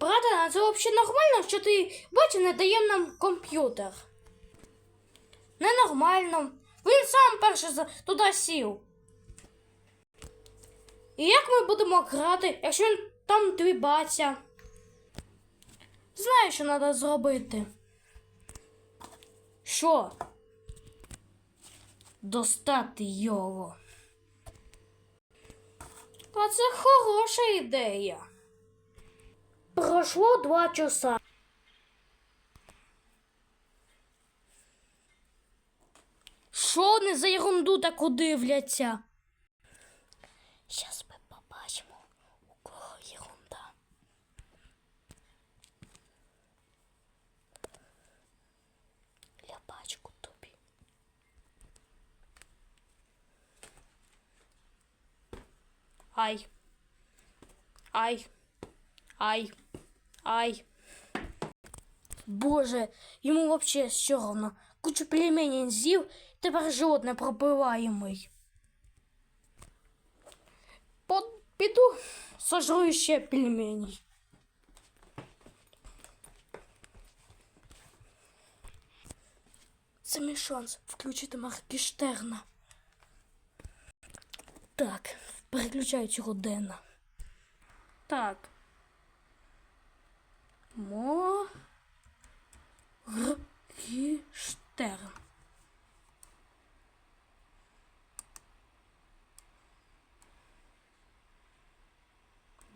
Братан, це взагалі нормально, що ти батя не дає нам комп'ютер? Ненормально. Він сам перший туди сів. І як ми будемо грати, якщо він там твій батя? Знаю, що треба зробити. Що? Достати його. А це хороша ідея. Пройшло два часа. Що вони за ерунду таку дивляться? Щас ми побачимо, у кого ерунда. Ляпачку тобі. Ай. Ай. Ай. Ай. Боже, йому вообще все равно. Кучу пельменей з'їв, тепер живот непробиваємий. По- Піду сожру ще пельменей. Це мій шанс включити Маркіштерна. Так, переключаю цього Дена. Так. Мо.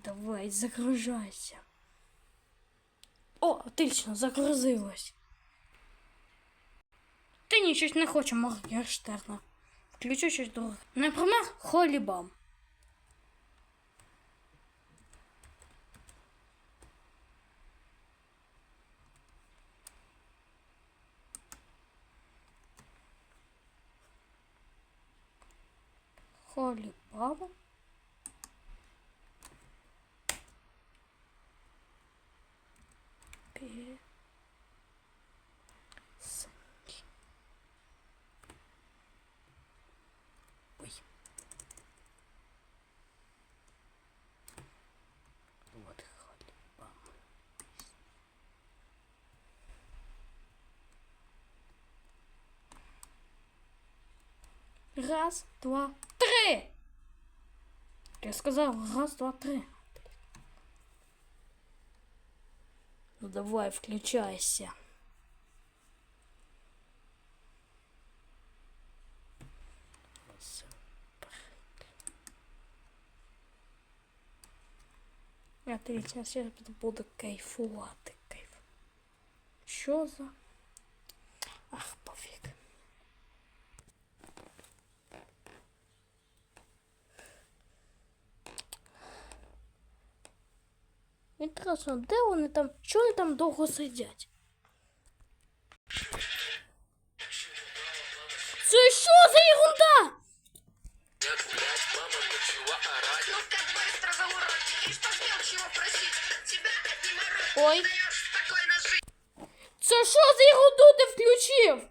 Давай, загружайся. О, отлично, загрузилось. Та ні, щось не хочу Моргенштерна. Включу щось друге. Наприклад, Холібам. Холібам. Пі- с- Ой. Вот Холібам. Раз, два, Я сказал раз, два, три. Ну давай, включайся. Дивіться, зараз буду кайфувати. Кайф. Що за? Ах, Інтересно, де вони там? Що вони там довго сидять? Це що за ерунда? Тебя одним оружием Ой, це що за ерунду ти включив?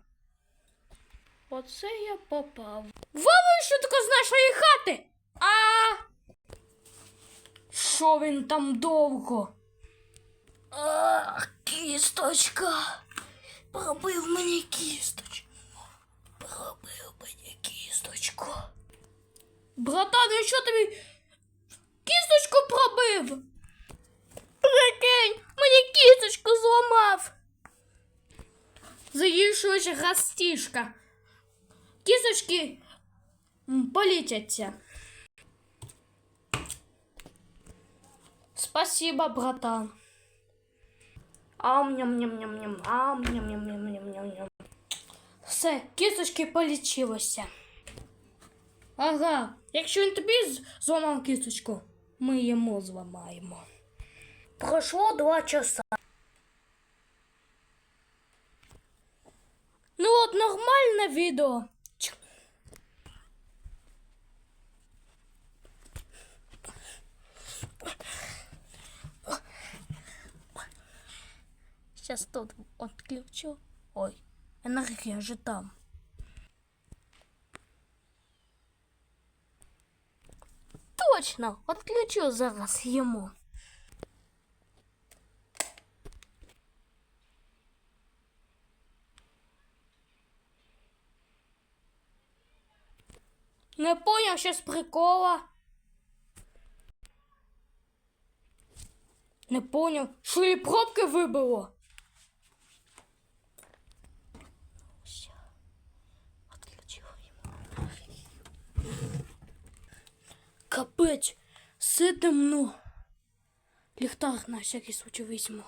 Оце я попав. Вова, що таке з нашої хати? Що він там довго? Ах, кісточка. Пробив мені кісточку. Пробив мені кісточку. Братан, він що тобі кісточку пробив? Прикинь, мені кісточку зламав. Заїжджуюча гастішка. Кісточки політяться. Спасибо, братан. ам ням ням ням ням ам ням ням ням ням ням ням Все, кісточки полічилося. Ага, якщо він тобі зламав кісточку, ми йому зламаємо. Пройшло два часа. Ну от нормальне відео. сейчас тут отключу. Ой, энергия же там. Точно, отключу зараз ему. Не понял сейчас прикола. Не понял, что ли, пробки выбило? Капець, все темно. Ліхтар на всякий случай візьму.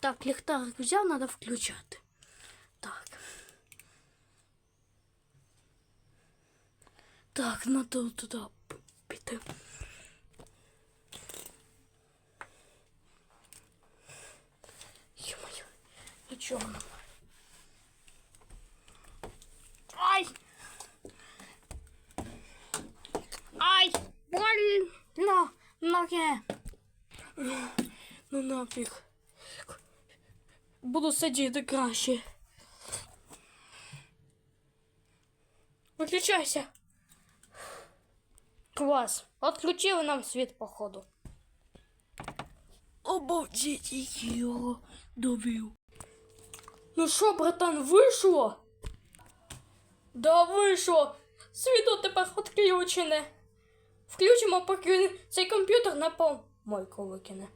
Так, ліхтарик взяв, треба включати. Так. Так, надо туди п- піти. Ё-моё, нічого немає. Ну нафіг. Буду сидіти краще. Виключайся. Клас. Отключили нам світ, походу. Обалдеть, який його довів. Ну що, братан, вийшло? Да, вийшло. Світло тепер відключене. Включимо, поки цей комп'ютер на помойку викине.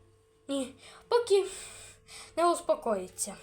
Ні, поки не успокоїться.